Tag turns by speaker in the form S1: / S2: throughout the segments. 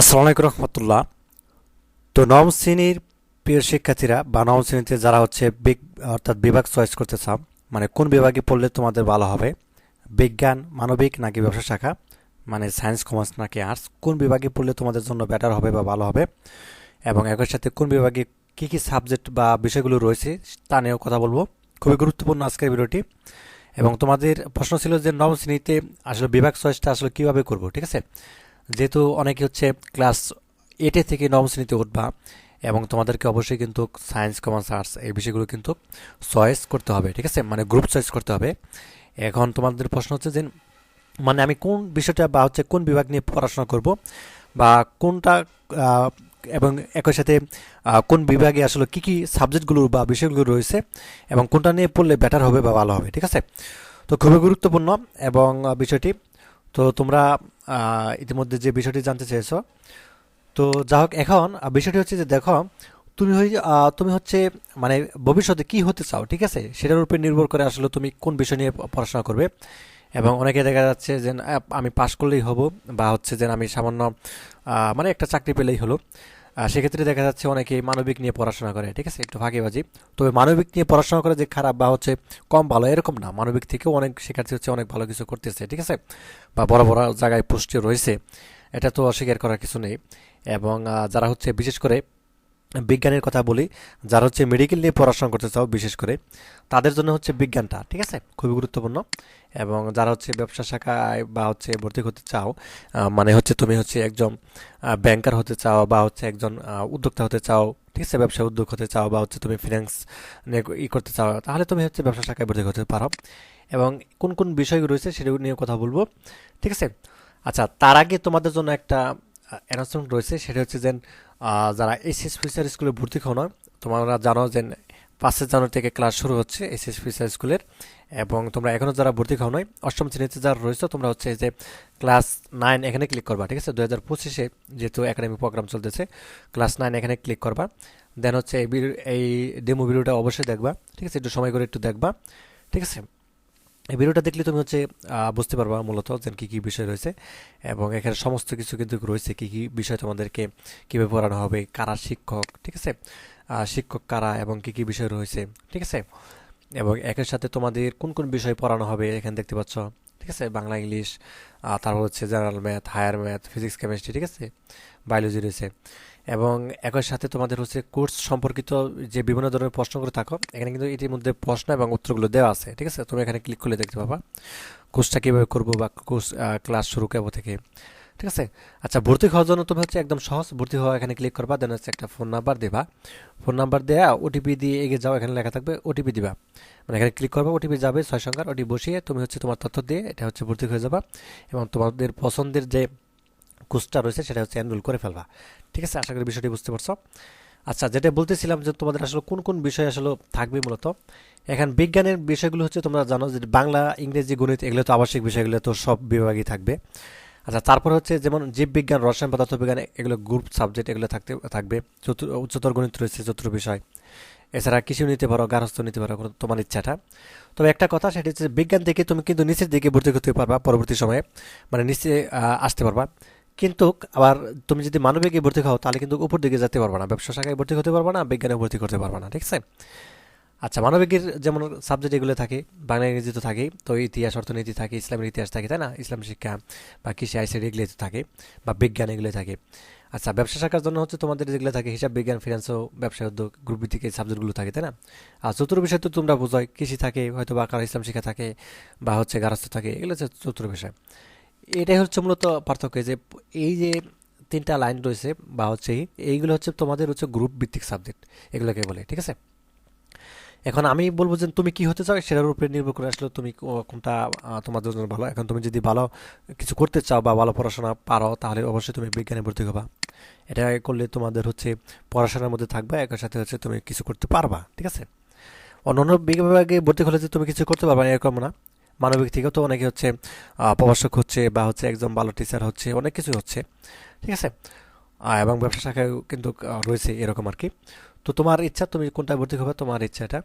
S1: আসসালামু আলাইকুম রহমতুল্লাহ। তো নবম শ্রেণির প্রিয় শিক্ষার্থীরা বা নবম শ্রেণীতে যারা হচ্ছে বিগ অর্থাৎ বিভাগ চয়েস করতে চাও মানে কোন বিভাগে পড়লে তোমাদের ভালো হবে? বিজ্ঞান, মানবিক নাকি ব্যবসা শাখা? মানে সায়েন্স কমার্স নাকি আর্টস কোন বিভাগে পড়লে তোমাদের জন্য বেটার হবে বা ভালো হবে? এবং একই সাথে কোন বিভাগে কী কী সাবজেক্ট বা বিষয়গুলো রয়েছে, তা নিয়েও কথা বলব। খুবই গুরুত্বপূর্ণ আজকের ভিডিওটি। এবং তোমাদের প্রশ্ন ছিল যে নবম শ্রেণীতে আসলে বিভাগ চয়েসটা আসলে কীভাবে করব, ঠিক আছে? যেহেতু অনেকে হচ্ছে ক্লাস এইটে থেকে নবম শ্রেণীতে উঠবা এবং তোমাদেরকে অবশ্যই কিন্তু সায়েন্স কমার্স আর্টস এই বিষয়গুলো কিন্তু চয়েস করতে হবে, ঠিক আছে? মানে গ্রুপ চয়েস করতে হবে। এখন তোমাদের প্রশ্ন হচ্ছে যে মানে আমি কোন বিষয়টা বা হচ্ছে কোন বিভাগ নিয়ে পড়াশোনা করব বা কোনটা এবং একই সাথে কোন বিভাগে আসলে কী কী সাবজেক্টগুলো বা বিষয়গুলো রয়েছে এবং কোনটা নিয়ে পড়লে বেটার হবে বা ভালো হবে, ঠিক আছে? তো খুবই গুরুত্বপূর্ণ এবং বিষয়টি তো তোমরা ইতিমধ্যে যে বিষয়টি জানতে চেয়েছো, তো যা হোক এখন বিষয়টি হচ্ছে যে দেখো, তুমি হই তুমি হচ্ছে মানে ভবিষ্যতে কি হতে চাও, ঠিক আছে? সেটার উপর নির্ভর করে আসলে তুমি কোন বিষয় নিয়ে পড়াশোনা করবে। এবং অনেকে দেখা যাচ্ছে যে আমি পাশ করলেই হব, বা হচ্ছে যে আমি সামান্য মানে একটা চাকরি পেলেই হলো। সেক্ষেত্রে দেখা যাচ্ছে অনেকেই মানবিক নিয়ে পড়াশোনা করে, ঠিক আছে? একটু ফাঁকিবাজি তবে মানবিক নিয়ে পড়াশোনা করে যে খারাপ বা হচ্ছে কম ভালো, এরকম না। মানবিক থেকেও অনেক শিক্ষার্থী হচ্ছে অনেক ভালো কিছু করতেছে, ঠিক আছে? বা বড় বড় জায়গায় পোস্টে রয়েছে। এটা তো অস্বীকার করার কিছু নেই। এবং যারা হচ্ছে বিশেষ করে বিজ্ঞানের কথা বলি, যারা হচ্ছে মেডিকেল নিয়ে পড়াশোনা করতে চাও, বিশেষ করে, তাদের জন্য হচ্ছে বিজ্ঞানটা, ঠিক আছে? খুবই গুরুত্বপূর্ণ। এবং যারা হচ্ছে ব্যবসা শাখায় বা হচ্ছে ভর্তি হতে চাও মানে হচ্ছে তুমি হচ্ছে একজন ব্যাংকার হতে চাও বা হচ্ছে একজন উদ্যোক্তা হতে চাও, ঠিক আছে? ব্যবসা উদ্যোগ হতে চাও বা হচ্ছে তুমি ফিনান্স নিয়ে ই করতে চাও, তাহলে তুমি হচ্ছে ব্যবসা শাখায় ভর্তি হতে পারো। এবং কোন কোন বিষয়গুলো রয়েছে সেগুলো নিয়ে কথা বলব, ঠিক আছে? আচ্ছা তার আগে তোমাদের জন্য একটা অ্যানাউন্সমেন্ট রয়েছে, সেটা হচ্ছে যে যারা এসএস ফিচার স্কুলে ভর্তি হও না তোমরা জানো যে পাঁচই জানুয়ারি থেকে ক্লাস শুরু হচ্ছে এসএস ফিচার স্কুলের, এবং তোমরা এখনও যারা ভর্তি হও নাই, অষ্টম শ্রেণীতে যারা রয়েছে, তোমরা হচ্ছে যে ক্লাস নাইন এখানে ক্লিক করবা, ঠিক আছে? দু হাজার পঁচিশে যেহেতু একাডেমিক প্রোগ্রাম চলতেছে, ক্লাস নাইন এখানে ক্লিক করবা। দেন হচ্ছে এই ডেমো ভিডিওটা অবশ্যই দেখবা, ঠিক আছে? একটু সময় করে একটু দেখবা, ঠিক আছে? এই ভিডিওটা দেখলে তুমি হচ্ছে বুঝতে পারবা মূলত যে কী কী বিষয় রয়েছে এবং এখানে সমস্ত কিছু কিন্তু রয়েছে, কী কী বিষয় তোমাদেরকে কীভাবে পড়ানো হবে, কারা শিক্ষক, ঠিক আছে? শিক্ষক কারা এবং কী কী বিষয় রয়েছে, ঠিক আছে? এবং একের সাথে তোমাদের কোন কোন বিষয় পড়ানো হবে এখানে দেখতে পাচ্ছ, ঠিক আছে? বাংলা, ইংলিশ তারপর হচ্ছে general math higher math physics chemistry ঠিক আছে? বায়োলজি রয়েছে। এবং একই সাথে তোমাদের হচ্ছে কোর্স সম্পর্কিত যে বিভিন্ন ধরনের প্রশ্নগুলো থাকো, এখানে কিন্তু এটির মধ্যে প্রশ্ন এবং উত্তরগুলো দেওয়া আছে, ঠিক আছে? তুমি এখানে ক্লিক করলে দেখতে পাবা কোর্সটা কীভাবে করব বা কোর্স ক্লাস শুরু করব থেকে, ঠিক আছে? আচ্ছা ভর্তি হওয়ার জন্য তুমি হচ্ছে একদম সহজ, ভর্তি হওয়া এখানে ক্লিক করবা দেন হচ্ছে একটা ফোন নাম্বার দেবা। ফোন নাম্বার দেয়া ওটিপি দিয়ে এগিয়ে যাও, এখানে লেখা থাকবে ওটিপি দিবা। মানে এখানে ক্লিক করবা ওটিপি যাবে, ছয় সংখ্যার ওটি বসিয়ে তুমি হচ্ছে তোমার তথ্য দিয়ে এটা হচ্ছে ভর্তি হয়ে যাবা। এবং তোমাদের পছন্দের যে কোর্সটা রয়েছে, সেটা হচ্ছে এনরোল করে ফেলবা। ঠিক আছে? আশা করি বিষয়টি বুঝতে পারছ। আচ্ছা যেটা বলতেছিলাম যে তোমাদের আসলে কোন কোন বিষয় আসলে থাকবে মূলত? এখন বিজ্ঞানের বিষয়গুলো হচ্ছে তোমরা জানো যে বাংলা, ইংরেজি, গণিত, এগুলো তো আবশ্যিক বিষয়গুলো তো সব বিভাগই থাকবে। আচ্ছা তারপর হচ্ছে যেমন জীববিজ্ঞান, রসায়ন, পদার্থবিজ্ঞান, এগুলো গ্রুপ সাবজেক্ট এগুলো থাকতে, থাকবে। চতুর, উচ্চতর গণিত রয়েছে চতুর বিষয়। এছাড়া কিছু নিতে পারো, গার্হস্থ্য নিতে পারো তোমার ইচ্ছাটা। তবে একটা কথা, সেটা হচ্ছে বিজ্ঞান থেকে তুমি কিন্তু নিচের দিকে ভর্তি করতে পারবা পরবর্তী সময়ে। মানে নিচে আসতে পারবা। কিন্তু আবার তুমি যদি মানবিকে ভর্তি হও তাহলে কিন্তু উপর দিকে যেতে পারবা না। ব্যবসা শাখায় ভর্তি হতে পারবা না বিজ্ঞানে ভর্তি করতে পারবা না, ঠিক আছে? আচ্ছা মানবিকের যেমন সাবজেক্ট এগুলো থাকে, বাংলা ইংরেজি তো থাকেই, তো ইতিহাস, অর্থনীতি থাকে, ইসলামের ইতিহাস থাকে, তাই না? ইসলাম শিক্ষা বা কৃষি আইসিডি এগুলো থাকে, বা বিজ্ঞান এগুলো থাকে। আচ্ছা ব্যবসা শাখার জন্য হচ্ছে তোমাদের যেগুলো থাকে, হিসাব বিজ্ঞান ফিনান্স ব্যবসা উদ্যোগ গ্রুপ ভিত্তিক সাবজেক্টগুলো থাকে, তাই না? আর চতুর্থ বিষয় তো তোমরা বোঝাই, কৃষি থাকে হয়তো বা কারও ইসলাম শিক্ষা থাকে, বা হচ্ছে গারস্থ থাকে, এগুলো হচ্ছে চতুর্থ বিষয়। এটাই হচ্ছে মূলত পার্থক্য যে এই যে তিনটা লাইন রয়েছে বা হচ্ছে এইগুলো হচ্ছে তোমাদের হচ্ছে গ্রুপ ভিত্তিক সাবজেক্ট এগুলোকে বলে, ঠিক আছে? এখন আমি বলব যে তুমি কি হতে চাও সেটার উপরে নির্ভর করে আসলে তুমি কোনটা তোমার জন্য ভালো। এখন তুমি যদি ভালো কিছু করতে চাও বা ভালো পড়াশোনা পারো, তাহলে অবশ্যই তুমি বিজ্ঞানে ভর্তি হবা। এটা করলে তোমাদের হচ্ছে পড়াশোনার মধ্যে থাকবে, একই সাথে হচ্ছে তুমি কিছু করতে পারবা, ঠিক আছে? অন্যান্য বিভাগে ভর্তি হলে যে তুমি কিছু করতে পারবা এরকম না। মানবিক থেকেও তো অনেকে হচ্ছে প্রভাষক হচ্ছে বা হচ্ছে একজন ভালো টিচার হচ্ছে, অনেক কিছু হচ্ছে। ঠিক আছে? এবং ব্যবসা শাখায় কিন্তু রয়েছে এরকম আর কি। তো তোমার ইচ্ছা, তুমি কোনটা ভর্তি হবে তোমার ইচ্ছা এটা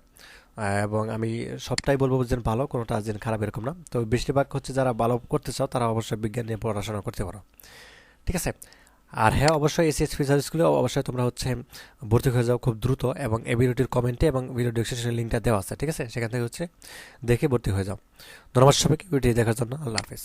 S1: এবং আমি সবটাই বলব যে ভালো, কোনোটা যে খারাপ এরকম না। তো বেশিরভাগ হচ্ছে যারা ভালো করতে চাও, তারা অবশ্যই বিজ্ঞান নিয়ে পড়াশোনা করতে পারো। ঠিক আছে? আর হ্যাঁ অবশ্যই এসএস ফিচার স্কুলে অবশ্যই তোমরা হচ্ছে ভর্তি হয়ে যাও খুব দ্রুত এবং এই ভিডিওটির কমেন্টে এবং ভিডিও ডিসক্রিপশনে লিঙ্কটা দেওয়া আছে, ঠিক আছে? সেখান থেকে হচ্ছে দেখে ভর্তি হয়ে যাও। ধন্যবাদ সবাইকে ভিডিও দেখার জন্য আল্লাহ হাফিজ।